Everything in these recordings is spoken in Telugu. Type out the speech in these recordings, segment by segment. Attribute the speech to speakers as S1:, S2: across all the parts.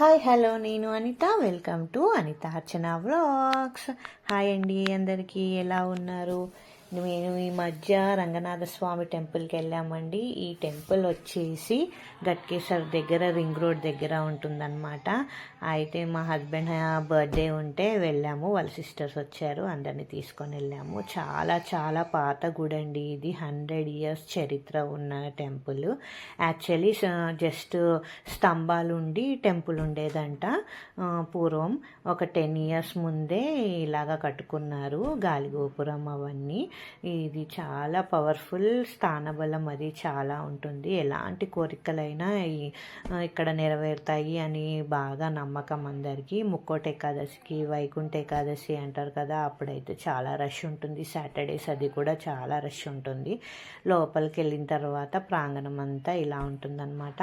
S1: హాయ్ హలో నేను Anitha. Welcome to Anitha Archana vlogs. Hi అండి అందరికీ. ఎలా ఉన్నారు? మేము ఈ మధ్య రంగనాథ స్వామి టెంపుల్కి వెళ్ళామండి. ఈ టెంపుల్ వచ్చేసి గట్కేశ్వర్ దగ్గర రింగ్ రోడ్ దగ్గర ఉంటుందన్నమాట. అయితే మా హస్బెండ్ బర్త్డే ఉంటే వెళ్ళాము. వాళ్ళ సిస్టర్స్ వచ్చారు. అందరినీ తీసుకొని వెళ్ళాము. చాలా చాలా పాత గుడి అండి ఇది. హండ్రెడ్ ఇయర్స్ చరిత్ర ఉన్న టెంపుల్ యాక్చువల్లీ జస్ట్ స్తంభాలు ఉండి టెంపుల్ ఉండేదంట. పూర్వం ఒక టెన్ ఇయర్స్ ముందే ఇలాగా కట్టుకున్నారు. గాలిగోపురం అవన్నీ. ఇది చాలా పవర్ఫుల్ స్థానబలం అది చాలా ఉంటుంది. ఎలాంటి కోరికలైనా ఇక్కడ నెరవేరుతాయి అని బాగా నమ్మకం అందరికీ. ముక్కోట ఏకాదశికి వైకుంఠ ఏకాదశి అంటారు కదా అప్పుడైతే చాలా రష్ ఉంటుంది. సాటర్డేస్ అది కూడా చాలా రష్ ఉంటుంది. లోపలికి వెళ్ళిన తర్వాత ప్రాంగణం అంతా ఇలా ఉంటుందన్నమాట.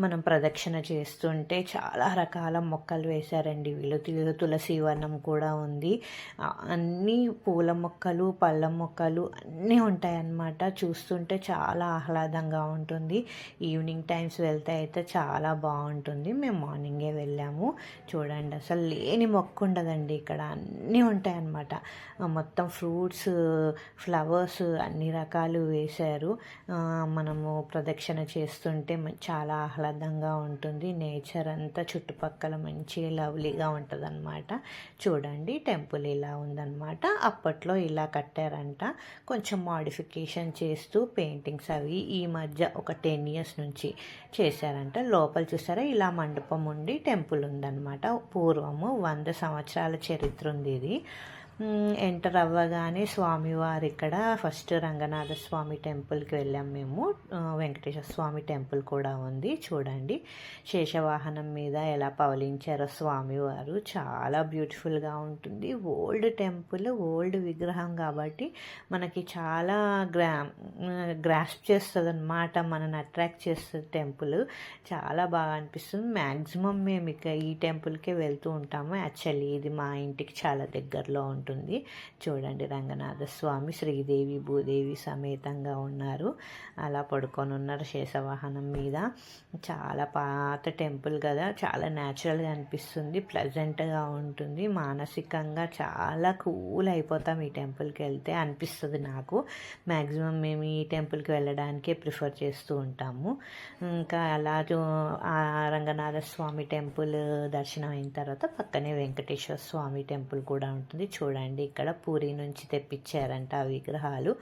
S1: మనం ప్రదక్షిణ చేస్తుంటే చాలా రకాల మొక్కలు వేశారండి. వీళ్ళు తుల- తులసి వనం కూడా ఉంది. అన్నీ పూల మొక్కలు పళ్ళ మొక్కలు అన్నీ ఉంటాయి అన్నమాట చూస్తుంటే చాలా ఆహ్లాదంగా ఉంటుంది. ఈవినింగ్ టైమ్స్ వెళ్తే అయితే చాలా బాగుంటుంది. మేము మార్నింగే వెళ్ళాము. చూడండి అసలు లేని మొక్క ఉండదండి. ఇక్కడ అన్నీ ఉంటాయన్నమాట. మొత్తం ఫ్రూట్స్ ఫ్లవర్స్ అన్ని రకాలు వేశారు. మనము ప్రదక్షిణ చేస్తుంటే చాలా ఆహ్లాదంగా ఉంటుంది. నేచర్ అంతా చుట్టుపక్కల మంచి లవ్లీగా ఉంటుంది అనమాట చూడండి టెంపుల్ ఇలా ఉందన్నమాట. అప్పట్లో ఇలా కట్టారంట. కొంచెం మాడిఫికేషన్ చేస్తూ పెయింటింగ్స్ అవి ఈ మధ్య ఒక టెన్ ఇయర్స్ నుంచి చేశారంట. లోపల చూసారా ఇలా మండపం ఉండి టెంపుల్ ఉందన్నమాట. పూర్వము వంద సంవత్సరాల చరిత్ర ఉంది ఇది. ఎంటర్ అవ్వగానే స్వామివారు ఇక్కడ ఫస్ట్ రంగనాథ స్వామి టెంపుల్కి వెళ్ళాం మేము. వెంకటేశ్వర స్వామి టెంపుల్ కూడా ఉంది. చూడండి. శేషవాహనం మీద ఎలా పవలించారో స్వామివారు. చాలా బ్యూటిఫుల్గా ఉంటుంది. ఓల్డ్ టెంపుల్ ఓల్డ్ విగ్రహం కాబట్టి మనకి చాలా గ్రా గ్రాస్ప్ చేస్తుంది అనమాట మనని అట్రాక్ట్ చేస్తుంది టెంపుల్. చాలా బాగా అనిపిస్తుంది. మ్యాక్సిమం మేము ఇక ఈ టెంపుల్కే వెళ్తూ ఉంటాము. యాక్చువల్లీ ఇది మా ఇంటికి చాలా దగ్గరలో ఉంటుంది ఉంటుంది. చూడండి రంగనాథ స్వామి శ్రీదేవి భూదేవి సమేతంగా ఉన్నారు. అలా పడుకొని ఉన్నారు శేషవాహనం మీద. చాలా పాత టెంపుల్ కదా. చాలా న్యాచురల్గా అనిపిస్తుంది. ప్లెజెంట్గా ఉంటుంది. మానసికంగా చాలా కూల్ అయిపోతాం ఈ టెంపుల్కి వెళ్తే అనిపిస్తుంది నాకు. మ్యాక్సిమం మేము ఈ టెంపుల్కి వెళ్ళడానికే ప్రిఫర్ చేస్తూ ఉంటాము. ఇంకా అలా ఆ రంగనాథ స్వామి టెంపుల్ దర్శనం అయిన తర్వాత పక్కనే వెంకటేశ్వర స్వామి టెంపుల్ కూడా ఉంటుంది. చూడండి ఇక్కడ పూరి నుంచి తెప్పించారంట ఆ విగ్రహాలు.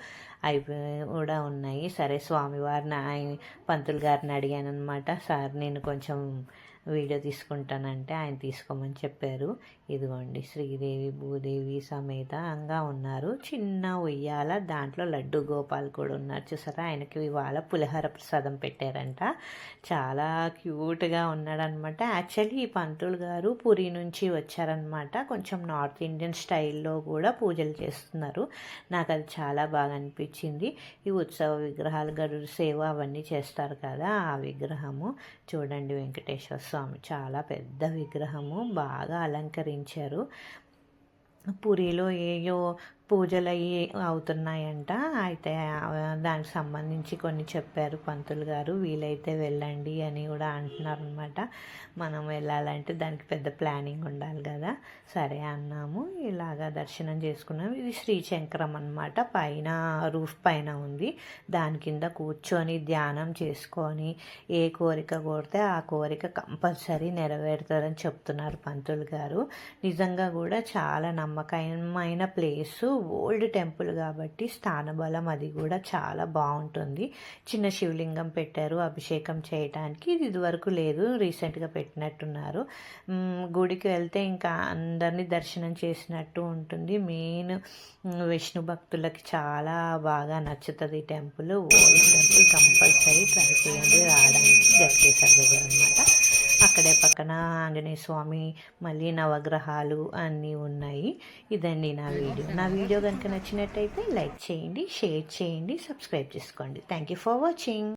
S1: అవి కూడా ఉన్నాయి. సరే స్వామివారిని ఆయన పంతులు గారిని అడిగాను అనమాట సార్ నేను కొంచెం వీడియో తీసుకుంటానంటే ఆయన తీసుకోమని చెప్పారు. ఇదిగోండి శ్రీదేవి భూదేవి సమేతంగా ఉన్నారు. చిన్న ఉయ్యాల దాంట్లో లడ్డు గోపాల్ కూడా ఉన్నారు. చూసారా ఆయనకి ఇవాళ పులిహోర ప్రసాదం పెట్టారంట. చాలా క్యూట్గా ఉన్నాడనమాట. యాక్చువల్లీ ఈ పంతులు గారు పూరి నుంచి వచ్చారనమాట. కొంచెం నార్త్ ఇండియన్ స్టైల్లో కూడా పూజలు చేస్తున్నారు. నాకు అది చాలా బాగా అనిపించింది. ఈ ఉత్సవ విగ్రహాలు గరుడు సేవ అవన్నీ చేస్తారు కదా ఆ విగ్రహము. చూడండి వెంకటేశ్వర స్వామి. చాలా పెద్ద విగ్రహము. బాగా అలంకరించారు. పూరిలో ఏయో పూజలు అయ్యి అవుతున్నాయంట. అయితే దానికి సంబంధించి కొన్ని చెప్పారు పంతులు గారు. వీలైతే వెళ్ళండి అని కూడా అంటున్నారు అనమాట మనం వెళ్ళాలంటే దానికి పెద్ద ప్లానింగ్ ఉండాలి కదా. సరే అన్నాము. ఇలాగా దర్శనం చేసుకున్నాం. ఇది శ్రీశంకరం అనమాట పైన రూఫ్ పైన ఉంది. దాని కింద కూర్చొని ధ్యానం చేసుకొని ఏ కోరిక కోరితే ఆ కోరిక కంపల్సరీ నెరవేరుతుందని చెప్తున్నారు పంతులు గారు. నిజంగా కూడా చాలా నమ్మకమైన ప్లేసు. ఓల్డ్ టెంపుల్ కాబట్టి స్థానబలం అది కూడా చాలా బాగుంటుంది. చిన్న శివలింగం పెట్టారు అభిషేకం చేయడానికి ఇది ఇదివరకు లేదు రీసెంట్గా పెట్టినట్టున్నారు. గుడికి వెళ్తే ఇంకా అందరినీ దర్శనం చేసినట్టు ఉంటుంది. మెయిన్ విష్ణు భక్తులకి చాలా బాగా నచ్చుతుంది ఈ temple. Old temple compulsory try చేయండి. రావడానికి గట్కేసర్ దగ్గర అనమాట అక్కడే పక్కన ఆంజనేయ స్వామి మళ్ళీ నవగ్రహాలు అన్నీ ఉన్నాయి. ఇదండి నా వీడియో. నా వీడియో కనుక నచ్చినట్టయితే లైక్ చేయండి షేర్ చేయండి సబ్స్క్రైబ్ చేసుకోండి. Thank you for watching